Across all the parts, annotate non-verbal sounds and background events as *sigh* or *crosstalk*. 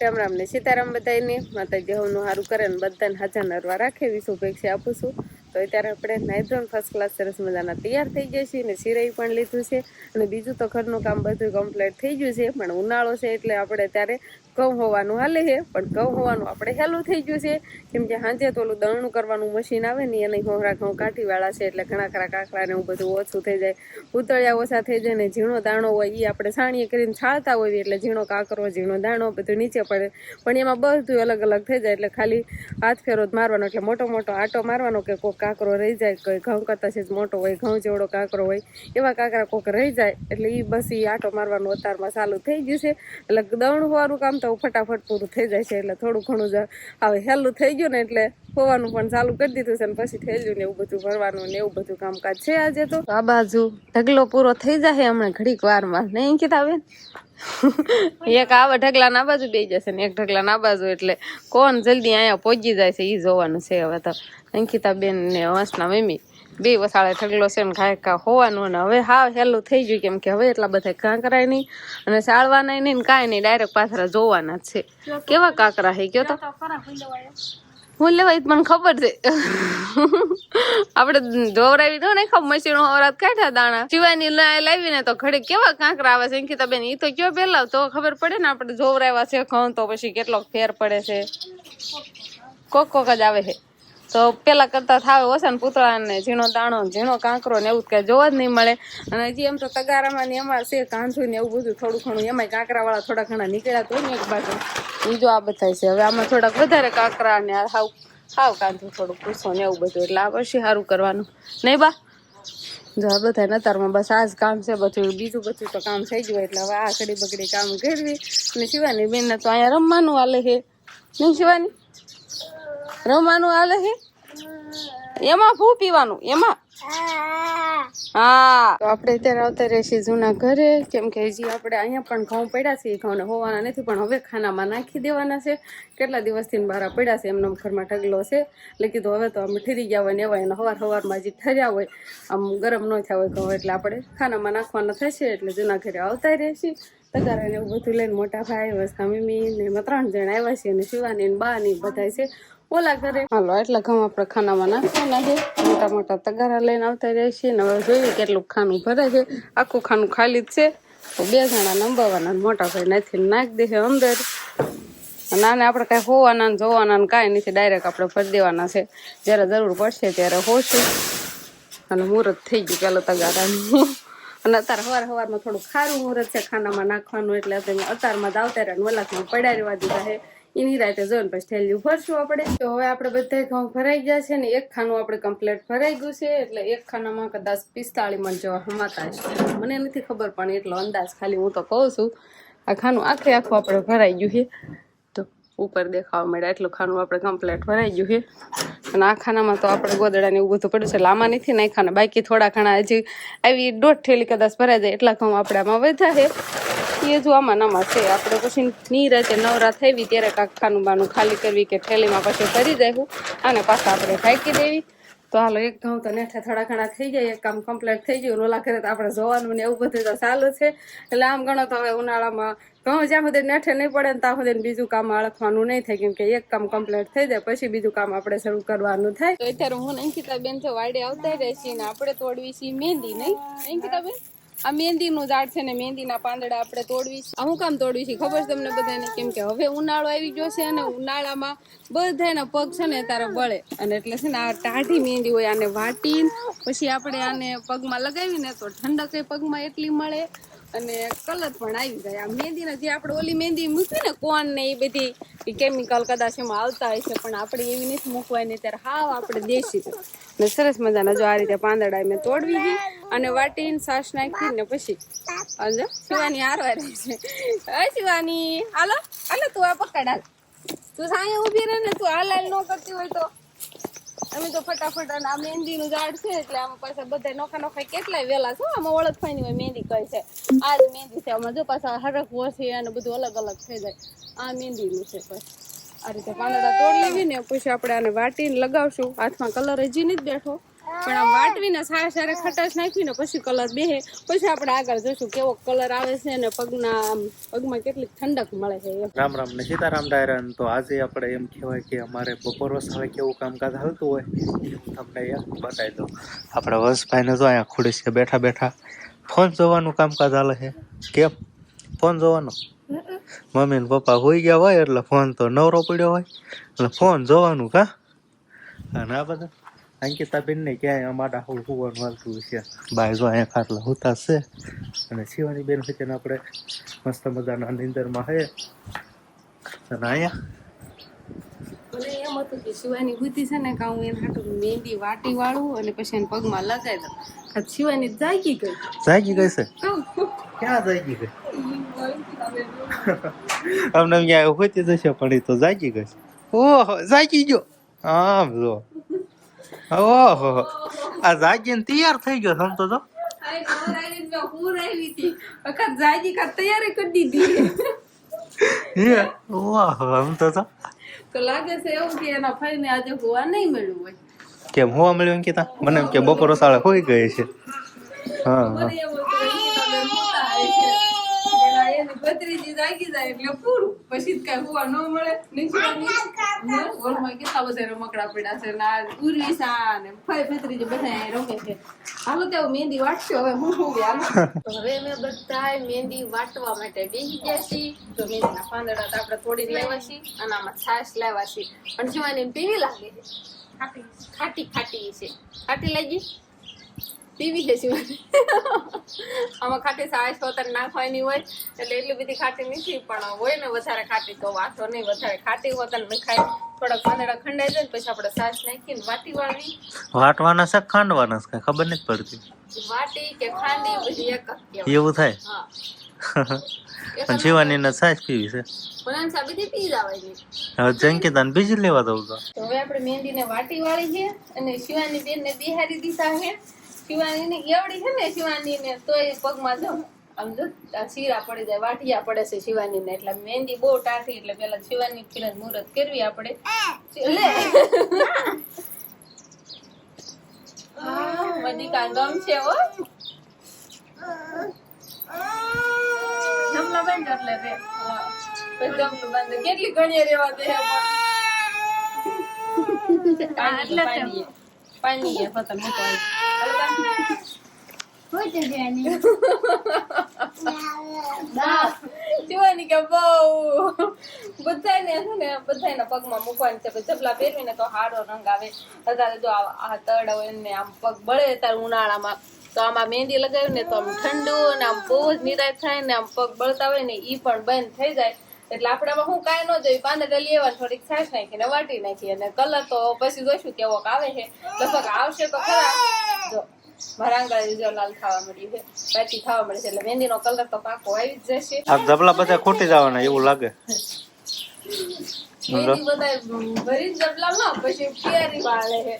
રામ રામ ને સીતારામ બધાને માતાજી હવનું સારું કરે ને બધાને હાજર નરવા રાખે એવી શુભેચ્છા આપું છું. તો અત્યારે આપણે નાઇટ્રોન ફર્સ્ટ ક્લાસ સરસ મજાના તૈયાર થઈ ગયા છીએ ને સિરાઈ પણ લીધું છે. અને બીજું તો ઘરનું કામ બધું કમ્પ્લીટ થઈ ગયું છે. પણ ઉનાળો છે એટલે આપણે ત્યારે ઘઉં હોવાનું હાલે છે, પણ ઘઉં હોવાનું આપણે હેલું થઈ ગયું છે. કેમ કે સાંજે તો ઓલું દળણું કરવાનું મશીન આવે ને એને હોહરા ઘઉં કાઠીવાળા છે, એટલે ઘણા ખરા કાકડા ને એવું બધું ઓછું થઈ જાય. ઉતળિયા ઓછા થઈ જાય ને ઝીણો દાણો હોય એ આપણે સાણીએ કરીને છાળતા હોઈએ એટલે ઝીણો કાકરો, ઝીણો દાણો બધું નીચે પડે. પણ એમાં બધું અલગ અલગ થઈ જાય, એટલે ખાલી હાથ ફેરો મારવાનો, એટલે મોટો મોટો આટો મારવાનો કે કોઈ કાકરો રહી જાય, કોઈ ઘઉં કરતા છે મોટો હોય, ઘઉં જેવડો કાકરો હોય, એવા કાકરા કોક રહી જાય, એટલે એ બસ એ આટો મારવાનું અતારમાં ચાલુ થઈ ગયું છે. એટલે દવણ હોવાનું કામ તો ફટાફટ પૂરું થઈ જાય છે એટલે થોડું ઘણું જ હવે હેલું થઈ ગયું ને એટલે હોવાનું પણ ચાલુ કરી દીધું છે ને પછી થયેલું ને એવું બધું ભરવાનું ને એવું બધું કામકાજ છે આજે તો. આ બાજુ ઢગલો પૂરો થઈ જાય હમણાં ઘડીક વારમાં. નહીં કીધા બેન એક આવા ઢગલા ના બાજુ બે જશે ને એક ઢગલા ના બાજુ એટલે કોણ જલ્દી અહીંયા પહોંચી જાય છે એ જોવાનું છે હવે તો. અંકિતા બેન ને વંશના મમ્મી. બે વસાળે ઢગલો છે ને ઘાય કા હોવાનું અને હવે હાવ હેલું થઈ ગયું કેમ કે હવે એટલા બધા કાંકરાય નહીં અને સાળવાના નહીં ને કાંઈ નહીં ડાયરેક્ટ પાથરા જોવાના છે. કેવા કાંકરા હે ગયો તો? હું લેવાય મને ખબર છે. *laughs* આપણે ધોવરાવી દો ને ખબર મશીનો હવરાત કાઢ્યા દાણા. શિવાની લાવીને તો ઘડી કેવા કાંકરા આવે છે? અંકિતા બેન એ તો કયો પેલા તો ખબર પડે ને આપણે ધોવરાવ્યા છે ઘઉં તો પછી કેટલોક ફેર પડે છે. કોક કોક જ આવે છે. તો પેલા કરતા થાવે ઓછા ને પૂતળા ને ઝીણો દાણો ઝીણો કાંકરો ને એવું કઈ જોવા જ નહીં મળે. અને હજી એમ તો તગારામાં ને એમાં છે કાંધું ને એવું બધું થોડું ઘણું, એમાંય કાંકરા વાળા થોડા ઘણા નીકળ્યા તો ને એક બાજુ. બીજો આ બધા છે. હવે આમાં થોડાક વધારે કાંકરા ને હાવ હાવ કાંધું થોડું પૂછો ને એવું બધું. એટલે આ પછી સારું કરવાનું. નહીં બા? જો આ બધા નતારમાં બસ આ જ કામ છે, બધું બીજું બધું તો કામ થઈ ગયું એટલે હવે આ ઘડી બગડી કામ કરવી. અને શિવાની બેન તો અહીંયા રમવાનું હાલે છે. નહીં શિવાની? રમવાનું હાલે છે એમાં ફૂ પીવાનું? એમાં? હા. તો આપણે અત્યારે આવતા રહીએ જૂના ઘરે. કેમ કે હજી આપણે અહીંયા પણ ઘઉં પડ્યા છે. એ ઘઉંને હોવાના નથી, પણ હવે ખાનામાં નાખી દેવાના છે. કેટલા દિવસથી બહાર પડ્યા છે, એમનો ઘરમાં ઢગલો છે. એટલે કીધું હવે તો આમ ઠરી ગયા હોય ને એવા એને હવાર હવારમાં જે ઠર્યા હોય. આમ ગરમ ન થયા હોય ઘઉં, એટલે આપણે ખાનામાં નાખવાના થશે. એટલે જૂના ઘરે આવતા રહેશે તગારા ને એવું બધું લઈને મોટા ભાઈ વસ્તા મમ્મી ને એમાં ત્રણ જણ આવ્યા છે, અને શિવાની બા ને બધા છે. ઓલા ઘરે. હાલો એટલા ઘઉં આપણે ખાનામાં નાખવાના છે. મોટા મોટા તગારા લઈને આવતા રહે છીએ ને હવે જોઈએ કેટલું ખાનું ભરે છે. આખું ખાનું ખાલી જ છે. તો બે જણા નંબાવાના મોટા ભાઈ નાખી નાખી દેશે અંદર. અને આને આપણે કાંઈ હોવાના જોવાના ને કાંઈ નથી. ડાયરેક્ટ આપણે ભરી દેવાના છે. જ્યારે જરૂર પડશે ત્યારે હોશું. અને મુહૂર્ત થઈ ગયું પેલો તગારાનું. અને અત્યારે સવાર સવારમાં થોડું ખારું મુહૂર્ત છે ખાનામાં નાખવાનું. એટલે અત્યારમાં જ આવતા રહ્યા વલાકમાં પડ્યા રહેવા દીધા છે. એની રાતે જોઈને પછી થેલિયું ભરશું આપણે. તો હવે આપણે બધા ઘઉં ભરાઈ ગયા છે ને એક ખાનું આપણે કમ્પ્લેટ ભરાઈ ગયું છે, એટલે એક ખાનામાં કદાચ પિસ્તાળી મણ જેવા હમાતા છે મને નથી ખબર પણ એટલો અંદાજ ખાલી હું તો કહું છું. આ ખાનું આખે આખું આપણે ભરાઈ ગયું છે. તો ઉપર દેખાવા મળ્યા એટલું ખાનું આપણે કમ્પ્લેટ ભરાઈ ગયું છે. અને આ ખાનામાં તો આપણે ગોદડાને એવું બધું પડ્યું છે. લાંબા નથી નાખ્યા બાકી થોડા ખાણા હજી આવી દોઢ થેલી કદાચ ભરાઈ જાય એટલા ઘઉં આપણે આમાં વધ્યા છે. એ જો આમાં છે આપણે પછી ની રાતે નવરા થઈ ત્યારે કાંક ખાનું બાનું ખાલી કરવી કે થેલીમાં પછી ભરી દેવું અને પાછા આપણે ફેંકી દેવી. તો હાલો, એક ઘઉં તો નેઠે થોડા ઘણા થઈ જાય, એક કામ કમ્પ્લીટ થઈ ગયું. ઓલા કરે તો આપણે જોવાનું ને એવું બધું તો ચાલુ છે. એટલે આમ ગણો તો હવે ઉનાળામાં ઘઉં જ્યાં સુધી નેઠે નહીં પડે ને ત્યાં સુધી બીજું કામ અળખવાનું નહીં થાય, કેમ કે એક કામ કમ્પ્લીટ થઈ જાય, પછી બીજું કામ આપણે શરૂ કરવાનું થાય. અત્યારે હું અંકિતા બેન તો વાડે આવતા રહે છીએ ને આપણે તોડવી છીએ મહેંદી, નહીં? અંકિતા બેન આ મહેંદીનું ઝાડ છે ને મહેંદીના પાંદડા આપણે તોડવી છે. હું કામ તોડવી છે? ખબર છે તમને બધાને કેમ કે હવે ઉનાળો આવી ગયો છે અને ઉનાળામાં બધાના પગ છે ને તારે બળે. અને એટલે છે ને આ ટાઢી મહેંદી હોય આને વાટીને પછી આપણે આને પગમાં લગાવીને તો ઠંડક એ પગમાં એટલી મળે અને કલર પણ આવી જાય આ મહેંદીના જે આપણે ઓલી મહેંદી મૂકી ને કોન ને એ બધી કેમિકલ કદાચ એમાં આવતા હોય છે પણ આપણે એવી નથી મૂકવાની ત્યારે હાવ આપણે દેશી ને સરસ મજાના જો આ રીતે પાંદડા મેં તોડવી છે અને વાટીને સાસ નાખી ને પછી અને શિવાની હારવા રહી છે. હા શિવાની? હાલો હાલો તું આ પકડ હાલ. તું સાંજે ઊભી રહે ને તું હાલ હાલ ન કરતી હોય તો. અમે તો ફટાફટ અને આ મહેંદીનું ઝાડ છે એટલે આમાં પાછા બધા નોખા નોખા કેટલાય વેલા છે આમાં ઓળખવાની હોય મહેંદી કઈ છે. આ જ મહેંદી છે. આમાં જો પાછા હરકવો છે અને બધું અલગ અલગ થઈ જાય. આ મહેંદીનું છે પછી આ રીતે પાંદડા તોડી લેવી ને પછી આપણે આને વાટીને લગાવશું. હાથમાં કલર હજી નથી બેઠો. પણ આમ વાટવીને સારા સારા ખટાશ નાખીને પછી કલર બેહે. પછી આપણે આગળ જોશું કેવો કલર આવે છે અને પગના પગમાં કેટલી ઠંડક મળે છે રામ રામ ને સીતારામ ડાયરન. તો આજે આપણે એમ કહેવાય કે અમારે બપોર વસાવે કેવું કામકાજ હાલતું હોય એ હું તમને બતાવી દઉં. આપણે વસભાઈને જો અહીંયા ખુરશીએ બેઠા બેઠા ફોન જોવાનું કામકાજ હાલે છે. કેમ? ફોન જોવાનો? મમ્મી ને પપ્પા હોઈ ગયા હોય એટલે ફોન તો નવરો પડ્યો હોય. એટલે ફોન જોવાનું કા? અને આ બધા અંકિતાબેન ને ક્યાંય અમારા હું હોવાનું હાલતું છે બાય જો અહીંયા ખાટલા હોતા છે અને શિવાની બેન છે તેને આપણે મસ્ત મજાના નિંદરમાં હે અને અહીંયા મને એમ હતું કે શિવાની બુદ્ધિ છે ને કે હું એને હાટું મહેંદી વાટી વાળું અને પછી એને પગમાં લગાવી દઉં આ શિવાની જાગી ગઈ જાગી ગઈ છે ક્યાં જાગી ગઈ અમને ક્યાં હોતી જશે પણ એ તો જાગી ગઈ ઓહો જાગી ગયો આમ જો ઓહો. આ જાગીને તૈયાર થઈ ગયો સમતો તો હું આવી હતી. વખત જાગી કા તૈયારી કરી દીધી. હે? ઓહો તો લાગે છે એવું કે એના ભાઈને આજે હોવા નહીં મળ્યું હોય. કેમ હોવા મળ્યું અંકિતા મને કે બપોર સાળે હોઈ ગઈ છે. હા હા. જાગી જાય એટલે પૂરું. પછી જ કાંઈ હોવા ન મળે ઓલમાં કેટલા બધા રમકડા પડ્યા છે ના ઉર્વી સા ને ફઈ ભત્રીજી બધા અહીં રમે છે. હાલો તો મહેંદી વાટશો હવે હું હું હાલો તો હવે અમે બધા મહેંદી વાટવા માટે બેસી ગયા છીએ. તો મહેંદીના પાંદડા તો આપણે થોડી લેવા છીએ અને આમાં છાશ લેવા છીએ. પણ જોવાની પીવી લાગે છે. ખાટી ખાટી છે. ખાટી લાગી? પીવી છે શિવાની. આમાં ખાટી સાસ હોતર નાખવાની હોય એટલે એટલી બધી ખાટી નથી પણ હોય ને વધારે ખાટી તો વાંધો નહીં. વધારે ખાટી હોતર મીઠાઈ થોડાક પાંદડા ખંડાઈ જાય ને પછી આપણે સાસ નાખીને વાટી વાળી વાટવાના છે ખાંડવાના છે ખબર નથી પડતી. વાટી કે ખાંડી બધી એક એવું થાય? હા. *laughs* પણ શિવાની ને સાસ પીવી છે. બનાન સાબિતી પી જવાની હવે જંકિતાને બીજી લેવા દઉં તો. હવે આપણે મહેંદીને વાટી વાળી છે અને શિવાની બેન ને બિહારી દીધા છે. શિવાની ને એવડી છે ને શિવાની ને તો એ પગમાં જો આમ જો શીરા પડી જાય વાટિયા પડે છે શિવાની ને. એટલે મહેંદી બહુ ટાઢી એટલે પેલા શિવાની થી મુહૂર્ત કરવી આપણે. લે. હા, બધી ગમ છે ઓ જમલા બંધ એટલે રે પછી જમલું બંધ. કેટલી ઘણી રેવા દે પાણી પાણી પતંગ મૂકવાનું જોવાની કે બહુ. બધાને છે ને બધાના પગમાં મૂકવાની છે. જબલા પહેરવીને તો હારો રંગ આવે. અત્યારે જો આ તળ હોય ને આમ પગ બળે ત્યારે ઉનાળામાં તો આમાં મહેંદી લગાવી ને તો આમ ઠંડુ અને આમ બહુ જ નિરાશ થાય ને આમ પગ બળતા હોય ને એ પણ બંધ થઈ જાય. એટલે આપણામાં હું કાંઈ ન જોઈ પાંદડા એવા થોડીક છાશ નાખીને વાટી નાખી અને કલર તો પછી જોઈશું કેવો આવે છે. લગભગ આવશે તો ખરા. જો મારા આંગળા જો લાલ ખાવા મળ્યું છે. પાછી ખાવા મળે છે. એટલે મહેંદીનો કલર તો પાકો આવી જ જશે. આ ધબલા બધા ખૂટી જવાના એવું લાગે. મહેંદી બધા ભરી જ ડબલામાં પછી પિયારી વાળે છે.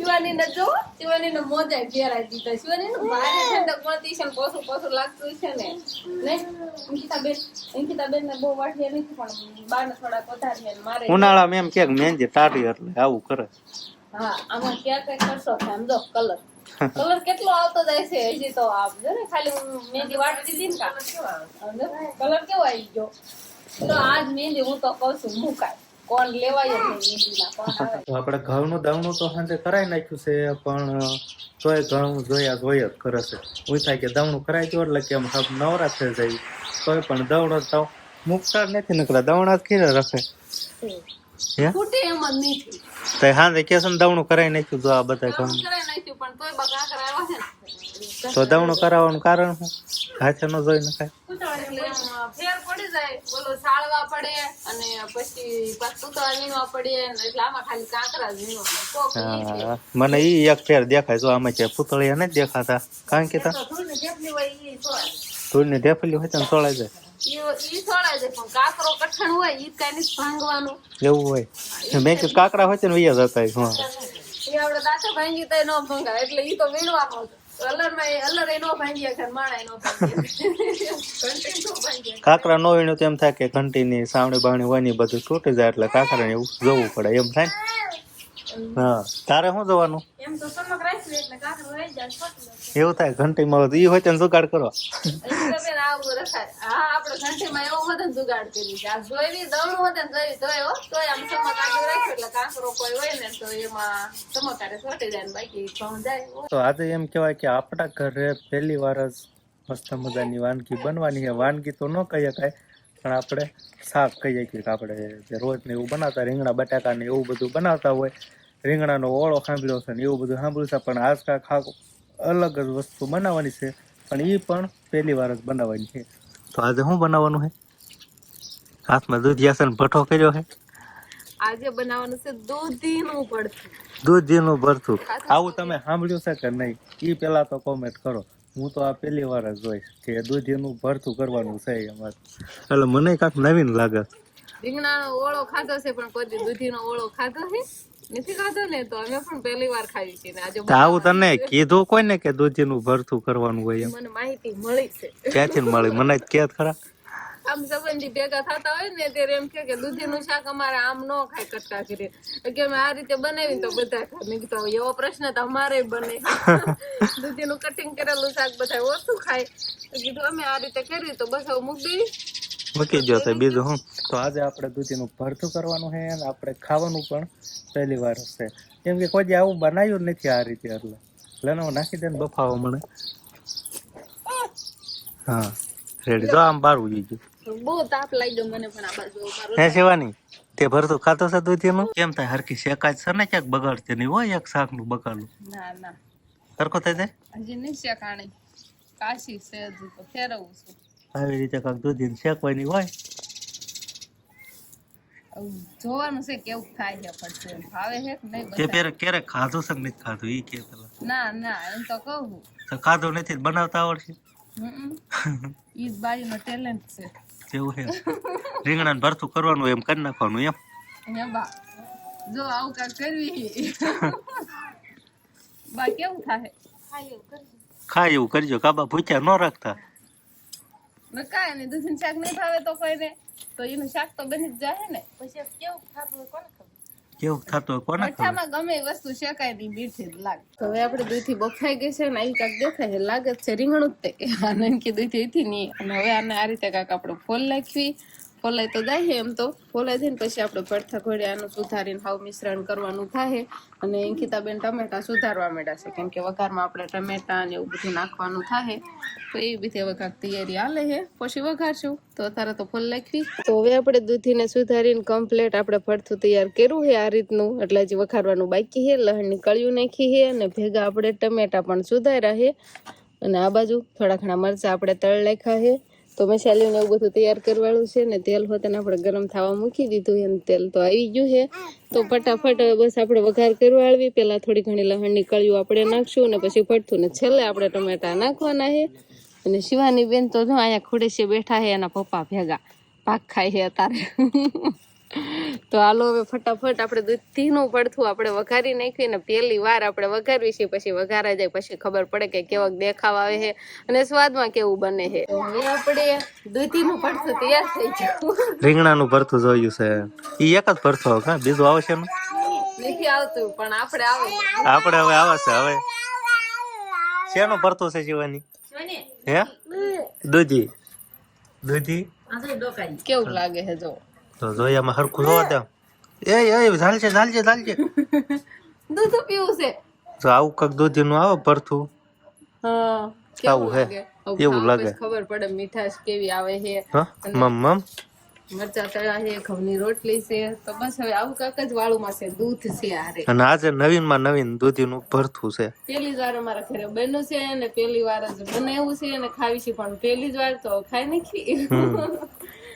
શિવાની ને જો શિવાની ને મોજા ફેરાઈ દીધા. શિવાની ને ભારે ઠંડક મળતી છે ને પોસું લાગતું છે ને. નહીં અંકિતા બેન અંકિતા બેન ને બહુ વાઠિયા નથી પણ બાર ને થોડાક વધારે ને મારે. ઉનાળા એમ કે મહેંદી ટાઢી એટલે આવું કરે. હા આમાં ક્યાં કઈ કરશો સમજો કલર. કલર કેટલો આવતો જાય છે હજી તો આપ જો ને ખાલી હું મહેંદી વાટતી હતી ને કલર કેવો આવી ગયો? તો આજ મહેંદી હું તો કહું છું મુકાય કોણ લેવાય *laughs* તો આપણે ઘઉંનું દાવણું તો સાંજે કરાવી નાખ્યું છે પણ તોય ઘઉં જોયા જોયા જ કરે છે. હું થાય કે દાવણું કરાવી દો એટલે કે આમ સબ નવરા થઈ જાય. તોય પણ દવણો તો મુકતા નથી નીકળ્યા દવણા જ ખીરે રખે. હે? તો સાંજે કે દવણું કરાવી નાખ્યું જો આ બધા ને. તો દવણું કરાવવાનું કારણ શું? હાથે ન જોઈ નખાય જાય બોલો સાળવા પડે અને પછી પાછું વીણવા પડે. એટલે આમાં ખાલી કાંકરા જ વીણવાના કોક ઈ છે. હા, મને ઈ એક ફેર દેખાય જો આમાં છે પૂતળિયા નથી દેખાતા. કારણ કે ધૂળની ધેપલી હોય ઢેફલી તો સોળાય જાય ઈ પણ કાકરો કઠણ હોય ઈ કઈ નથી ભાંગવાનું. એવું હોય. મેં કાકરા હોય છે ને વૈયા જતા હા. ઈ આપણે દાંતો ભાંગી તો ન ભંગાય એટલે ઈ તો વીણવાનો નો નો ઘંટી નો. કાકરા નો વીણ્યું તો એમ થાય કે ઘંટીની સાવણી બાવણી હોય ને બધું તૂટી જાય એટલે કાકરાને એવું જોવું પડે એમ થાય હા તારે શું જવાનું? એમ તો સમગ્ર એટલે કાકરો જાય એવું થાય ઘંટીમાં ઈ હોય તેને જુગાડ કરો. તો તો આજે એમ કહેવાય કે આપણા ઘરે પહેલી વાર જ મસ્ત મજાની વાનગી બનવાની છે. વાનગી તો ન કહીએ કાંઈ પણ આપણે શાક કહીએ કે આપણે જે રોજ ને એવું બનાવતા રીંગણા બટાકા ને એવું બધું બનાવતા હોય રીંગણાનો ઓળો સાંભળ્યો છે ને એવું બધું સાંભળ્યું છે. પણ આજકા ખાક અલગ જ વસ્તુ બનાવવાની છે પણ એ પણ પહેલી વાર જ બનાવવાની છે. તો આજે શું બનાવવાનું છે હાથમાં દૂધિયાસન ભઠ્ઠો કર્યો છે આજે બનાવવાનું છે દૂધીનું ભરથું દૂધીનું ભરથું આવું તમે સાંભળ્યું છે કે નહીં? એ પેલા તો કોમેન્ટ કરો. હું તો આ પહેલી વાર જ જોઈશ કે દૂધીનું ભરથું કરવાનું છે અમારે એટલે મને કાંઈક નવીન લાગે. રીંગણાનો ઓળો ખાધો છે પણ કોઈ દૂધીનો ઓળો ખાધો છે નથી ખાધો ને તો અમે પણ પહેલી વાર ખાવી છે ને આજે આવું તને કીધું કોઈ કે દૂધીનું ભરતું કરવાનું હોય એમ? મને માહિતી મળી છે. ક્યાંથી મળી? મને કે ખરા. આમ સંબંધી ભેગા થતા હોય ને ત્યારે એમ કે કે દૂધીનું શાક અમારે આમ ન ખાય કટકા કરી. કે અમે આ રીતે બનાવી તો બધા મેં કીધું એવો પ્રશ્ન તો અમારે બને. *laughs* દૂધીનું કટિંગ કરેલું શાક બધા ઓછું ખાય. કીધું અમે આ રીતે કર્યું તો બસ મૂકી મૂકી ગયો છે બીજું હું? તો આજે આપણે દૂધીનું ભરતું કરવાનું છે અને આપણે ખાવાનું પણ પહેલી વાર છે કેમ કે કોઈ આવું બનાવ્યું નથી આ રીતે એટલે. લેનો નાખી દે ને બફાવો મને. હા. રેડી. જો આમ બારું જઈ ગયું. બહુ તાપ લાગ્યો મને પણ આ બાજુ હે શિવાની તે ભરતું ખાતો છે દૂધીનું? કેમ થાય? હરકી શેકાય છે ને ક્યાંક બગાડતી નહીં હોય એક શાકનું બગાડું ના ના. સરખો થઈ જાય? હજી નહીં શેકાણી. કાશી છે હજુ તો ફેરવું છું. આવી રીતે કાંક દૂધીને શેકવાની હોય. જોવાનું છે કેવું થાય છે પડશે ભાવે છે કે નહીં તે પેરે ક્યારેક ખાધું છે કે નથી ખાધું? ઈ કે પેલા. ના ના એમ તો કહું. તો ખાધું નથી બનાવતા આવડશે? *laughs* ઈ જ બાજુનો ટેલેન્ટ છે. જેવું છે. રીંગણાને ભરતું કરવાનું એમ કરી નાખવાનું એમ. હે બા જો આવું કાંઈક કરવી *laughs* બા કેવું થાય? ખાય એવું કરજો. કાબા ભૂખ્યા ન રાખતા? ને કાંઈ નહીં શાક નહીં ભાવે તો કોઈને તો એનું શાક તો બની જ જાય ને. પછી કેવું ખાતું હોય કોને ખબર? કેવું થતું હોય કોને ખબર? મઠામાં ગમે એ વસ્તુ શેકાય નહીં મીઠી જ લાગે. તો હવે આપણે દૂધી બફાઈ ગઈ છે ને આવી કાક દેખાય છે લાગે છે રીંગણું જ તે આનંદ કે દૂધી હતી નહીં અને હવે આને આ રીતે કાક આપણે ફોલ નાખવી. ફોલાઈ તો જાય એમ તો. ફોલાઈ દઈને પછી આપણે પડથા ઘોડિયાનું સુધારીને હાવ મિશ્રણ કરવાનું થાય અને અંકિતાબેન ટમેટા સુધારવા માંડ્યા છે. કેમ કે વઘારમાં આપણે ટમેટા ને એવું બધું નાખવાનું થાય તો એ રીતે વઘાર તૈયારી હાલે છે પછી વઘારશું. તો અત્યારે તો ફૂલ નાખવી તો હવે આપણે દૂધીને સુધારીને કમ્પ્લેટ આપણે ફરતું તૈયાર કર્યું છે આ રીતનું. એટલે હજી વઘારવાનું બાકી છે લહણની કળિયું નાખી છે અને ભેગા આપણે ટમેટા પણ સુધાર્યા છે અને આ બાજુ થોડા ઘણા મરચાં આપણે તળ નાખ્યા છે તો મસાલીને એવું બધું તૈયાર કરવાનું છે ને તેલ હોતે ને આપણે ગરમ થવા મૂકી દીધું એમ તેલ તો આવી ગયું છે. તો ફટાફટ બસ આપણે વઘાર કરવા આળવી પહેલાં થોડી ઘણી લહણની કળિયું આપણે નાખશું અને પછી ફટતું ને છેલ્લે આપણે ટમેટા નાખવાના છે. અને શિવાની બેન તો જો અહીંયા ખુડેસી બેઠા છે એના પપ્પા ભેગા. ભાગ ખાય છે અત્યારે. તો હાલો હવે ફટાફટ આપણે દૂધીનું પડથું આપણે વઘારી નાખ્યું ને પહેલી વાર આપણે વઘારવી છે પછી વઘારા જાય પછી ખબર પડે કે કેવોક દેખાવ આવે છે અને સ્વાદમાં કેવું બને છે. હવે આપણે દૂધીનું પડથું તૈયાર થઈ ગયું. રીંગણાનું ભરથું જોયું છે. એ એક જ ભરતું હવે બીજું આવશે ને નથી આવતું પણ આપણે આવે. આપણે હવે આવે છે હવે. શેનું ભરતું છે જીવાની હે? દૂધી. દૂધી? કેવું લાગે છે જો. તો જોયામાં હરખું જોવા દે. એ એ ઝાલશે ઝાલશે ઝાલશે *laughs* દૂધ પીવું છે. તો આવું કંઈક દૂધીનું આવે ભરતું હા આવું હે. એવું લાગે. ખબર પડે મીઠાશ કેવી આવે હા. મમ મમ. મરચા તળા છે ઘઉંની રોટલી છે. તો બસ હવે આવું કાક જ વાળુમાં છે દૂધ છે આરે અને આજે નવીનમાં નવીન દૂધીનું ભરથું છે. પેલી જ વાર અમારા ઘરે બન્યું છે અને પેલી વાર જ બનાવ્યું છે અને ખાવી છે પણ પેલી જ વાર તો ખાઈ નાખી. *laughs*